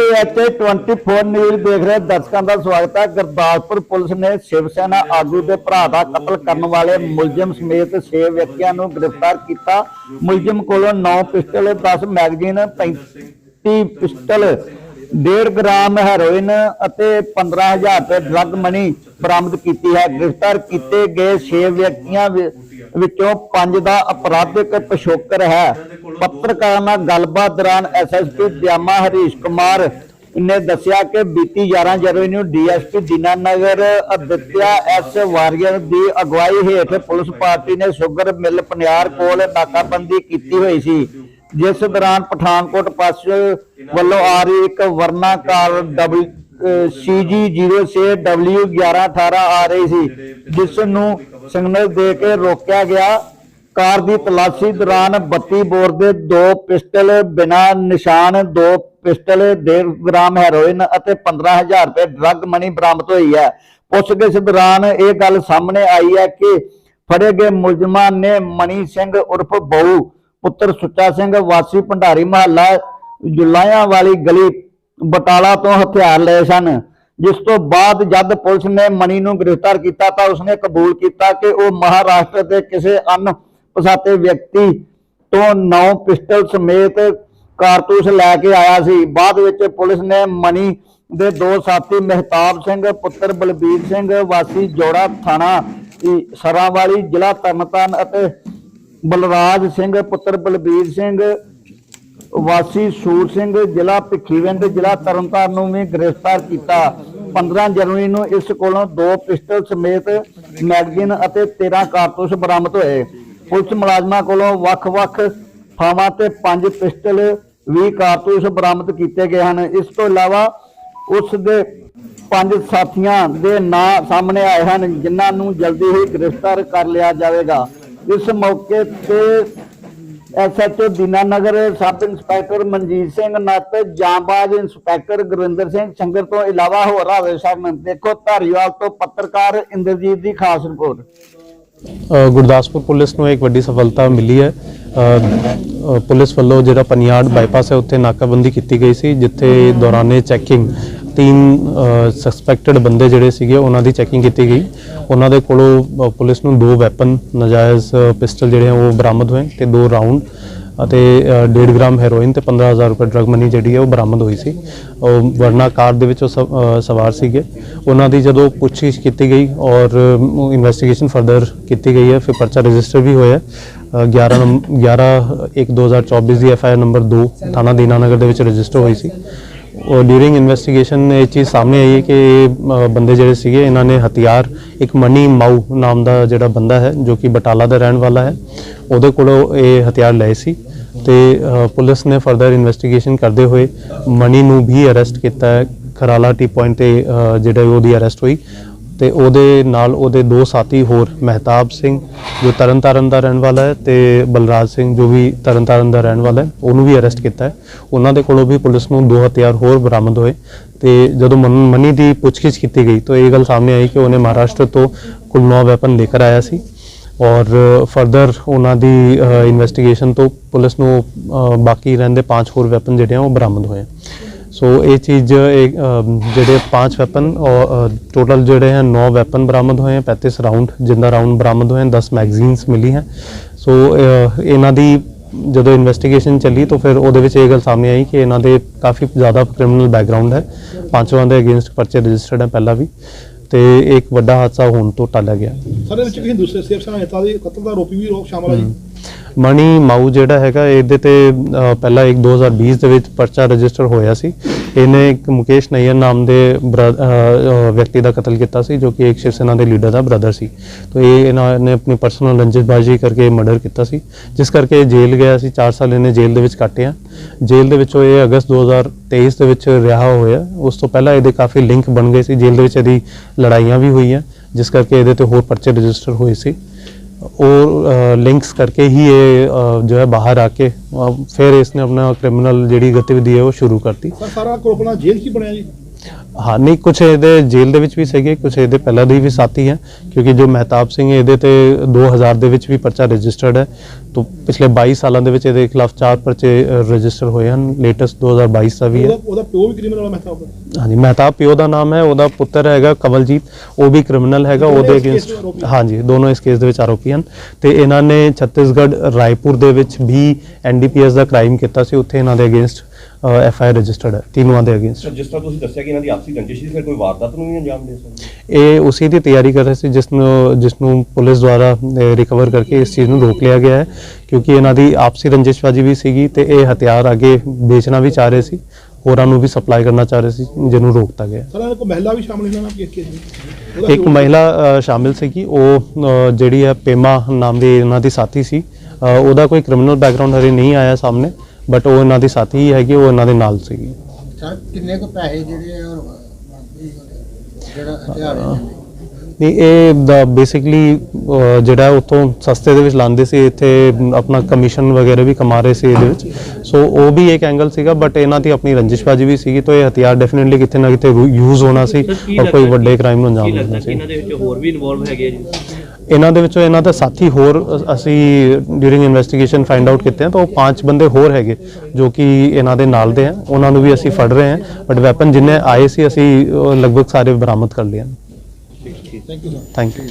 ਏਐਚਏ 24 news ਦੇਖ ਰਹੇ ਦਰਸ਼ਕਾਂ ਦਾ ਸਵਾਗਤ ਹੈ। ਗੁਰਦਾਸਪੁਰ ਪੁਲਿਸ ਨੇ ਸ਼ਿਵ ਸੈਨਾ ਆਗੂ ਦੇ ਭਰਾ ਦਾ ਕਤਲ ਕਰਨ ਵਾਲੇ ਮੁਲਜ਼ਮ ਸਮੇਤ 6 ਵਿਅਕਤੀਆਂ ਨੂੰ ਗ੍ਰਿਫਤਾਰ ਕੀਤਾ। ਮੁਲਜ਼ਮ ਕੋਲੋਂ 9 pistol 10 magazine 35 pistol 1.5 gram heroin ਅਤੇ 15000 ਰੁਪਏ ਡਰੱਗ ਮਨੀ ਬਰਾਮਦ ਕੀਤੀ ਹੈ। ਗ੍ਰਿਫਤਾਰ ਕੀਤੇ ਗਏ 6 ਵਿਅਕਤੀਆਂ ਵਿੱਚੋਂ 5 ਦਾ ਅਪਰਾਧਿਕ ਪਿਛੋਕਰ ਹੈ। ਪੱਤਰਕਾਰਾਂ ਨਾਲ ਗੱਲਬਾਤ ਦੌਰਾਨ ਐਸਐਸਪੀ ਦਿਆਮਾ ਹਰੀਸ਼ ਕੁਮਾਰ ਨੇ ਦੱਸਿਆ ਕਿ ਬੀਤੀ 11 ਜਨਵਰੀ ਨੂੰ ਡੀਐਸਪੀ ਦੀਨਾਨਗਰ ਅਦਿੱਤਿਆ ਐਸ ਵਾਰੀਅਰ ਦੀ ਅਗਵਾਈ ਹੇਠ ਪੁਲਿਸ ਪਾਰਟੀ ਨੇ ਸ਼ੂਗਰ ਮਿਲ ਪਨਿਆਰ ਕੋਲ ਨਾਕਾਬੰਦੀ ਕੀਤੀ ਹੋਈ ਸੀ। ਜਿਸ ਦੌਰਾਨ ਪਠਾਨਕੋਟ ਪਾਸ ਵੱਲੋਂ ਆ ਰਹੀ ਇੱਕ ਵਰਨਾ ਕਾਰ ਡਬਲ ਸੀਜੀ 06 W1118 ਆ ਰਹੀ ਸੀ, ਜਿਸ ਨੂੰ ਸਿਗਨਲ ਦੇ ਕੇ ਰੋਕਿਆ ਗਿਆ। ਕਾਰ ਦੀ ਤਲਾਸ਼ੀ ਦੌਰਾਨ 32 ਬੋਰ ਦੇ ਦੋ ਪਿਸਟਲ ਬਿਨਾ ਨਿਸ਼ਾਨ, ਦੋ ਪਿਸਟਲ 1.5 ਗ੍ਰਾਮ ਹੈਰੋਇਨ ਅਤੇ 15000 ਰੁਪਏ ਡਰੱਗ ਮਨੀ ਬਰਾਮਦ ਹੋਈ ਹੈ। ਪੁੱਛਗਿੱਛ ਦੌਰਾਨ ਇਹ ਗੱਲ ਸਾਹਮਣੇ ਆਈ ਹੈ ਕਿ ਫੜੇ ਗਏ ਮੁਲਜ਼ਮਾਂ ਨੇ ਮਨੀ ਸਿੰਘ ਉਰਫ ਬਹੁ, ਪੁੱਤਰ ਸੁੱਚਾ ਸਿੰਘ, ਵਾਸੀ ਭੰਡਾਰੀ ਮਹੱਲਾ ਜੁਲਾਇਆ ਵਾਲੀ ਗਲੀ ਬਟਾਲਾ ਤੋਂ ਹਥਿਆਰ ਲਏ ਸਨ। ਜਿਸ ਤੋਂ ਬਾਅਦ ਜਦ ਪੁਲਿਸ ਨੇ ਮਣੀ ਨੂੰ ਗ੍ਰਿਫਤਾਰ ਕੀਤਾ ਤਾਂ ਉਸਨੇ ਕਬੂਲ ਕੀਤਾ ਕਿ ਉਹ ਮਹਾਰਾਸ਼ਟਰ ਦੇ ਕਿਸੇ ਅਨ ਪਛਾਤੇ ਵਿਅਕਤੀ ਤੋਂ ਨੌ ਪਿਸਟਲ ਸਮੇਤ ਕਾਰਤੂਸ ਲੈ ਕੇ ਆਇਆ ਸੀ। ਬਾਅਦ ਵਿੱਚ ਪੁਲਿਸ ਨੇ ਮਣੀ ਦੇ ਦੋ ਸਾਥੀ ਮਹਿਤਾਬ ਸਿੰਘ, ਪੁੱਤਰ ਬਲਬੀਰ ਸਿੰਘ, ਵਾਸੀ ਜੋੜਾ ਥਾਣਾ, ਈ ਸਰਾਂਵਾਲੀ, ਜ਼ਿਲ੍ਹਾ ਤਰਨਤਾਰਨ ਅਤੇ ਬਲਰਾਜ ਸਿੰਘ, ਪੁੱਤਰ ਬਲਬੀਰ ਸਿੰਘ ਵਾਸੀ ਸੂਰ ਸਿੰਘ ਜ਼ਿਲ੍ਹਾ ਭਿੱਖੀਵਿੰਡ ਜ਼ਿਲ੍ਹਾ ਤਰਨਤਾਰਨ ਨੂੰ ਵੀ ਗ੍ਰਿਫਤਾਰ ਕੀਤਾ। 15 ਜਨਵਰੀ ਨੂੰ ਇਸ ਕੋਲੋਂ ਦੋ ਪਿਸਟਲ ਸਮੇਤ ਮੈਗਜ਼ੀਨ ਅਤੇ 13 ਕਾਰਤੂਸ ਬਰਾਮਦ ਹੋਏ। ਪੁਲਿਸ ਮੁਲਾਜ਼ਮਾਂ ਕੋਲੋਂ ਵੱਖ-ਵੱਖ ਥਾਵਾਂ ਤੇ 5 ਪਿਸਟਲ 20 ਕਾਰਤੂਸ ਬਰਾਮਦ ਕੀਤੇ ਗਏ ਹਨ। ਇਸ ਤੋਂ ਇਲਾਵਾ ਉਸ ਦੇ ਪੰਜ ਸਾਥੀਆਂ ਦੇ ਨਾਂ ਸਾਹਮਣੇ ਆਏ ਹਨ, ਜਿਨ੍ਹਾਂ ਨੂੰ ਜਲਦੀ ਹੀ ਗ੍ਰਿਫਤਾਰ ਕਰ ਲਿਆ ਜਾਵੇਗਾ। ਇਸ ਮੌਕੇ ਤੇ SHO Dinanagar, sub inspector Manjit Singh Natt ਜਾਂਬਾਜ਼ inspector Gurvinder Singh Sangar ਤੋਂ ਇਲਾਵਾ ਹੋਰ ਹਾਜ਼ਰ ਸਨ ਦੇਖੋ, ਧਾਰੀਵਾਲ ਤੋਂ ਪੱਤਰਕਾਰ ਇੰਦਰਜੀਤ ਦੀ ਖਾਸ ਰਿਪੋਰਟ। ਗੁਰਦਾਸਪੁਰ ਪੁਲਿਸ ਨੂੰ ਇੱਕ ਵੱਡੀ ਸਫਲਤਾ ਮਿਲੀ ਹੈ। ਪੁਲਿਸ ਵੱਲੋਂ ਜਿਹੜਾ ਪਨਿਆੜ ਬਾਈਪਾਸ ਹੈ, ਉੱਥੇ ਨਾਕਾਬੰਦੀ ਕੀਤੀ ਗਈ ਸੀ, ਜਿੱਥੇ ਦੌਰਾਨੇ ਚੈਕਿੰਗ ਤਿੰਨ ਸਸਪੈਕਟਡ ਬੰਦੇ ਜਿਹੜੇ ਸੀਗੇ ਉਹਨਾਂ ਦੀ ਚੈਕਿੰਗ ਕੀਤੀ ਗਈ। ਉਹਨਾਂ ਦੇ ਕੋਲੋਂ ਪੁਲਿਸ ਨੂੰ ਦੋ ਵੈਪਨ ਨਜਾਇਜ਼ ਪਿਸਟਲ ਜਿਹੜੇ ਆ ਉਹ ਬਰਾਮਦ ਹੋਏ ਤੇ ਦੋ ਰਾਉਂਡ ਅਤੇ ਅ, 1.5 ਗ੍ਰਾਮ ਹੈਰੋਇਨ ਤੇ 15000 ਰੁਪਏ ਡਰਗ ਮਨੀ ਜਿਹੜੀ ਹੈ ਉਹ ਬਰਾਮਦ ਹੋਈ ਸੀ। ਉਹ ਵਰਨਾ ਕਾਰ ਦੇ ਵਿੱਚ ਉਹ ਸਵ- ਸਵਾਰ ਸੀਗੇ। ਉਹਨਾਂ ਦੀ ਜਦੋਂ ਪੁੱਛਗਿੱਛ ਕੀਤੀ ਗਈ ਔਰ ਇਨਵੈਸਟੀਗੇਸ਼ਨ ਫਰਦਰ ਕੀਤੀ ਗਈ ਹੈ ਫਿਰ ਪਰਚਾ ਰਜਿਸਟਰ ਵੀ ਹੋਇਆ। ਅ, 11 ਨੰਬ- 11 1 2024 ਦੀ ਐਫ ਆਈ ਆਰ ਨੰਬਰ 2 ਥਾਣਾ ਦੀਨਾਨਗਰ ਦੇ ਵਿੱਚ ਰਜਿਸਟਰ ਹੋਈ ਸੀ। ਔਰ ਡਿਊਰਿੰਗ ਇਨਵੈਸਟੀਗੇਸ਼ਨ ਇਹ ਚੀਜ਼ ਸਾਹਮਣੇ ਆਈ ਹੈ ਕਿ ਇਹ, ਬੰਦੇ ਜਿਹੜੇ ਸੀਗੇ ਇਹਨਾਂ ਨੇ ਹਥਿਆਰ ਇੱਕ ਮਨੀ ਮਾਊ ਨਾਮ ਦਾ ਜਿਹੜਾ ਬੰਦਾ ਹੈ ਜੋ ਕਿ ਬਟਾਲਾ ਦਾ ਰਹਿਣ ਵਾਲਾ ਹੈ ਉਹਦੇ ਕੋਲੋਂ ਇਹ ਹਥਿਆਰ ਲਏ ਸੀ ਤੇ ਪੁਲਿਸ ਨੇ ਫਰਦਰ ਇਨਵੈਸਟੀਗੇਸ਼ਨ ਕਰਦੇ ਹੋਏ ਮਨੀ ਨੂੰ ਵੀ ਅਰੈਸਟ ਕੀਤਾ ਹੈ। ਖਰਾਲਾ ਟੀ ਪੁਆਇੰਟ ਤੇ ਅ, ਜਿਹੜਾ ਉਹਦੀ ਅਰੈਸਟ ਹੋਈ। ਤੇ ਉਹਦੇ ਨਾਲ ਉਹਦੇ ਦੋ ਸਾਥੀ ਹੋਰ ਮਹਿਤਾਬ ਸਿੰਘ, ਜੋ ਤਰਨਤਾਰਨ ਦਾ ਰਹਿਣ ਵਾਲਾ ਹੈ, ਤੇ ਬਲਰਾਜ ਸਿੰਘ, ਜੋ ਵੀ ਤਰਨਤਾਰਨ ਦਾ ਰਹਿਣ ਵਾਲਾ ਹੈ, ਉਹਨੂੰ ਵੀ ਅਰੈਸਟ ਕੀਤਾ ਹੈ। ਉਹਨਾਂ ਦੇ ਕੋਲੋਂ ਵੀ ਪੁਲਿਸ ਨੂੰ ਦੋ ਹਥਿਆਰ ਹੋਰ ਬਰਾਮਦ ਹੋਏ ਤੇ ਜਦੋਂ ਮਨ- ਮਨੀ ਦੀ ਪੁੱਛਗਿੱਛ ਕੀਤੀ ਗਈ ਤਾਂ ਇਹ ਗੱਲ ਸਾਹਮਣੇ ਆਈ ਕਿ ਉਹਨੇ ਮਹਾਰਾਸ਼ਟਰ ਤੋਂ ਕੁੱਲ 9 ਵੈਪਨ ਲੈ ਕੇ ਆਇਆ ਸੀ ਔਰ ਫਰਦਰ ਉਹਨਾਂ ਦੀ ਇਨਵੈਸਟੀਗੇਸ਼ਨ ਤੋਂ ਪੁਲਿਸ ਨੂੰ ਬਾਕੀ ਰਹਿੰਦੇ ਪੰਜ ਹੋਰ ਵੈਪਨ ਜਿਹੜੇ ਆ ਉਹ ਬਰਾਮਦ ਹੋਏ। ਸੋ ਇਹ ਚੀਜ਼ ਇਹ, ਅ, ਜਿਹੜੇ ਪੰਜ ਵੈਪਨ ਟੋਟਲ ਜਿਹੜੇ ਹਨ 9 ਵੈਪਨ ਬਰਾਮਦ ਹੋਏ ਹਨ 35 ਰਾਉਂਡ ਜਿੰਦਾ ਰਾਉਂਡ ਬਰਾਮਦ ਹੋਏ ਹਨ 10 ਮੈਗਜ਼ੀਨਸ ਮਿਲੀ ਹੈ। ਸੋ ਇਹਨਾਂ ਦੀ ਜਦੋਂ ਇਨਵੈਸਟੀਗੇਸ਼ਨ ਚੱਲੀ ਤਾਂ ਫਿਰ ਉਹਦੇ ਵਿੱਚ ਇਹ ਗੱਲ ਸਾਹਮਣੇ ਆਈ ਕਿ ਇਹਨਾਂ ਦੇ ਕਾਫੀ ਜ਼ਿਆਦਾ ਕ੍ਰਿਮੀਨਲ ਬੈਕਗ੍ਰਾਉਂਡ ਹੈ। ਪੰਜਵਾਂ ਦੇ ਅਗੇਂਸਟ ਪਰਚੇ ਰਜਿਸਟਰਡ ਹੈ ਪਹਿਲਾਂ ਵੀ। ਤੇ ਇੱਕ ਵੱਡਾ ਹਾਦਸਾ ਹੋਣ ਤੋਂ ਟਾਲਿਆ ਗਿਆ। ਸਾਡੇ ਵਿੱਚ ਕਿਸੇ ਦੂਸਰੇ ਸੇਫ ਸੈਨਾ ਨੇਤਾ ਦੇ ਕਤਲ ਦਾ ਆਰੋਪੀ ਵੀ ਲੋਕ ਸ਼ਾਮਲ ਹੈ ਜੀ। ਮਣੀ ਮਾਊ ਜਿਹੜਾ ਹੈਗਾ, ਇਹਦੇ ਤੇ ਪਹਿਲਾਂ ਇੱਕ 2020 ਦੇ ਵਿੱਚ ਪਰਚਾ ਰਜਿਸਟਰ ਹੋਇਆ ਸੀ। ਇਹਨੇ ਇੱਕ ਮੁਕੇਸ਼ ਨਈਅਰ ਨਾਮ ਦੇ ਬਰਾ- ਵਿਅਕਤੀ ਦਾ ਕਤਲ ਕੀਤਾ ਸੀ, ਜੋ ਕਿ ਇੱਕ ਸ਼ਿਵ ਸੈਨਾ ਦੇ ਲੀਡਰ ਦਾ ਬ੍ਰਦਰ ਸੀ। ਤੋਂ ਇਹ ਇਹਨਾਂ ਨੇ ਆਪਣੀ ਪਰਸਨਲ ਰੰਜਿਸ਼ਬਾਜ਼ੀ ਕਰਕੇ ਮਰਡਰ ਕੀਤਾ ਸੀ, ਜਿਸ ਕਰਕੇ ਇਹ ਜੇਲ੍ਹ ਗਿਆ ਸੀ। 4 ਸਾਲ ਇਹਨੇ ਜੇਲ੍ਹ ਦੇ ਵਿੱਚ ਕੱਟਿਆ। ਜੇਲ੍ਹ ਦੇ ਵਿੱਚੋਂ ਇਹ ਅਗਸਤ 2023 ਦੇ ਵਿੱਚ ਰਿਹਾ ਹੋਇਆ। ਉਸ ਤੋਂ ਪਹਿਲਾਂ ਇਹਦੇ ਕਾਫੀ ਲਿੰਕ ਬਣ ਗਏ ਸੀ। ਜੇਲ੍ਹ ਦੇ ਵਿੱਚ ਇਹਦੀ ਲੜਾਈਆਂ ਵੀ ਹੋਈਆਂ, ਜਿਸ ਕਰਕੇ ਇਹਦੇ ਤੇ ਹੋਰ ਪਰਚੇ ਰਜਿਸਟਰ ਹੋਏ ਸੀ। ਉਹ ਲਿੰਕਸ ਕਰਕੇ ਹੀ ਇਹ ਅ, ਜੋ ਹੈ ਬਾਹਰ ਆ ਕੇ ਅ, ਫਿਰ ਇਸਨੇ ਆਪਣਾ ਕ੍ਰਿਮੀਨਲ ਜਿਹੜੀ ਗਤੀਵਿਧੀ ਹੈ ਉਹ ਸ਼ੁਰੂ ਕਰਤੀ। ਸਰ ਸਾਰਾ ਕੋਪਲਾ ਜੇਲ੍ਹ ਕੀ ਬਣਿਆ ਜੀ? ਹਾਂ ਨਹੀਂ ਕੁਝ ਇਹਦੇ ਜੇਲ੍ਹ ਦੇ ਵਿੱਚ ਵੀ ਸੀਗੇ ਕੁਝ ਇਹਦੇ ਪਹਿਲਾਂ ਦੇ ਵੀ ਸਾਥੀ ਹੈ ਕਿਉਂਕਿ ਜੋ ਮਹਿਤਾਬ ਸਿੰਘ ਹੈ, ਇਹਦੇ ਤੇ 2000 ਦੇ ਵਿੱਚ ਵੀ ਪਰਚਾ ਰਜਿਸਟਰਡ ਹੈ ਤੋਂ ਪਿਛਲੇ 22 ਸਾਲਾਂ ਦੇ ਵਿੱਚ ਇਹਦੇ ਖਿਲਾਫ ਚਾਰ ਪਰਚੇ ਰਜਿਸਟਰ ਹੋਏ ਹਨ ਲੇਟੈਸਟ 2022 ਦਾ ਵੀ ਹੈ। ਉਹਦਾ ਉਹਦਾ ਪਿਓ ਵੀ ਕ੍ਰਿਮੀਨਲ ਵਾਲਾ ਮਹਿਤਾਬ ਹਾਂਜੀ ਮਹਿਤਾਬ ਪਿਓ ਦਾ ਨਾਮ ਹੈ ਉਹਦਾ ਪੁੱਤਰ ਹੈਗਾ ਕਮਲਜੀਤ ਉਹ ਵੀ ਕ੍ਰਿਮੀਨਲ ਹੈਗਾ ਉਹਦੇ ਅਗੇਂਸਟ। ਹਾਂਜੀ ਦੋਨੋਂ ਇਸ ਕੇਸ ਦੇ ਵਿੱਚ ਆਰੋਪੀ ਹਨ ਤੇ ਇਹਨਾਂ ਨੇ ਛੱਤੀਸਗੜ੍ਹ ਰਾਏਪੁਰ ਦੇ ਵਿੱਚ ਵੀ ਐਨਡੀਪੀਐਸ ਦਾ ਕ੍ਰਾਈਮ ਕੀਤਾ ਸੀ ਉੱਥੇ ਇਹਨਾਂ ਦੇ against F I R registered ਹੈ ਤਿੰਨੋਂ ਦੇ ਅਗੇਂਸਟ ਜਿਸ ਤਰ੍ਹਾਂ ਤੁਸੀਂ ਦੱਸਿਆ ਕਿ ਇਹਨਾਂ ਦੀ ਆਪਸੀ ਰੰਜਿਸ਼ ਸੀ ਫਿਰ ਕੋਈ ਵਾਰਦਾਤ ਨੂੰ ਵੀ ਅੰਜਾਮ ਦੇ ਸਕਦੇ? ਇਹ ਉਸੇ ਦੀ ਤਿਆਰੀ ਕਰ ਰਹੇ ਸੀ ਜਿਸ ਨੂੰ ਜਿਸ ਨੂੰ ਪੁਲਿਸ ਦੁਆਰਾ ਰਿਕਵਰ ਕਰਕੇ ਇਸ ਚੀਜ਼ ਨੂੰ ਰੋਕ ਲਿਆ ਗਿਆ ਹੈ ਕਿਉਂਕਿ ਇਹਨਾਂ ਦੀ ਆਪਸੀ ਰੰਜਿਸ਼ਬਾਜੀ ਵੀ ਸੀਗੀ ਤੇ ਇਹ ਹਥਿਆਰ ਅੱਗੇ ਵੇਚਣਾ ਵੀ ਚਾਹ ਰਹੇ ਸੀ ਹੋਰਾਂ ਨੂੰ ਵੀ ਸਪਲਾਈ ਕਰਨਾ ਚਾਹ ਰਹੇ ਸੀ ਜਿਹਨੂੰ ਰੋਕਤਾ ਗਿਆ। ਸਰ ਮਹਿਲਾ ਵੀ ਸ਼ਾਮਲ ਇਹਨਾਂ ਨਾਲ ਕੇਸ ਕੇਸ ਵਿੱਚ? ਉਹਦਾ ਇੱਕ ਮਹਿਲਾ ਸ਼ਾਮਿਲ ਸੀਗੀ ਉਹ ਅ, ਜਿਹੜੀ ਹੈ ਪੇਮਾ ਨਾਮ ਦੀ ਇਹਨਾਂ ਦੀ ਸਾਥੀ ਸੀ ਉਹਦਾ ਕੋਈ ਕ੍ਰਿਮੀਨਲ ਬੈਕਗ੍ਰਾਉਂਡ ਹਰੇ ਨਹੀਂ ਆਇਆ ਸਾਹਮਣੇ ਬਟ ਉਹ ਇਹਨਾਂ ਦੀ ਸਾਥੀ ਹੀ ਹੈਗੀ ਉਹ ਇਹਨਾਂ ਦੇ ਨਾਲ ਸੀਗੀ। ਸਰ ਕਿੰਨੇ ਕੁ ਪੈਸੇ ਜਿਹੜੇ ਆ ਔਰ ਜਿਹੜਾ ਹਥਿਆਰ ਹੈ। ਨਹੀਂ ਇਹ ਦਾ ਬੇਸਿਕਲੀ ਜਿਹੜਾ ਉਥੋਂ ਸਸਤੇ ਦੇ ਵਿੱਚ ਲਾਉਂਦੇ ਸੀ ਇੱਥੇ ਆਪਣਾ ਕਮਿਸ਼ਨ ਵਗੈਰਾ ਵੀ ਕਮਾ ਰਹੇ ਸੀ ਇਹਦੇ ਵਿੱਚ। ਸੋ ਉਹ ਵੀ ਇੱਕ ਐਂਗਲ ਸੀਗਾ ਬਟ ਇਹਨਾਂ ਦੀ ਆਪਣੀ ਰੰਜਿਸ਼ਬਾਜੀ ਵੀ ਸੀਗੀ ਤਾਂ ਇਹ ਹਥਿਆਰ ਡੈਫੀਨਿਟਲੀ ਕਿਤੇ ਨਾ ਕਿਤੇ ਯੂਜ਼ ਹੋਣਾ ਸੀ ਔਰ ਕੋਈ ਵੱਡੇ ਕ੍ਰਾਈਮ ਨੂੰ ਅੰਜਾਮ ਦੇਣਾ ਕਿ ਸੀ। ਇਹਨਾਂ ਦੇ ਵਿੱਚ ਹੋਰ ਵੀ ਇਨਵੋਲਵ ਹੈਗੇ ਜੀ? ਇਹਨਾਂ ਦੇ ਵਿੱਚੋਂ ਇਹਨਾਂ ਦਾ ਸਾਥੀ ਹੋਰ ਅ- ਅਸੀਂ ਡਿਊਰਿੰਗ ਇਨਵੈਸਟੀਗੇਸ਼ਨ ਫਾਈਂਡ ਆਊਟ ਕੀਤੇ ਆ ਤਾਂ ਉਹ ਪੰਜ ਬੰਦੇ ਹੋਰ ਹੈਗੇ ਜੋ ਕਿ ਇਹਨਾਂ ਦੇ ਨਾਲ ਦੇ ਆ। ਉਹਨਾਂ ਨੂੰ ਵੀ ਅਸੀਂ ਫੜ ਰਹੇ ਹਾਂ ਬਟ ਵੈਪਨ ਜਿੰਨੇ ਆਏ ਸੀ ਅਸੀਂ ਅ, ਲਗਭਗ ਸਾਰੇ ਬਰਾਮਦ ਕਰ ਲਏ ਹਨ thank you sir thank you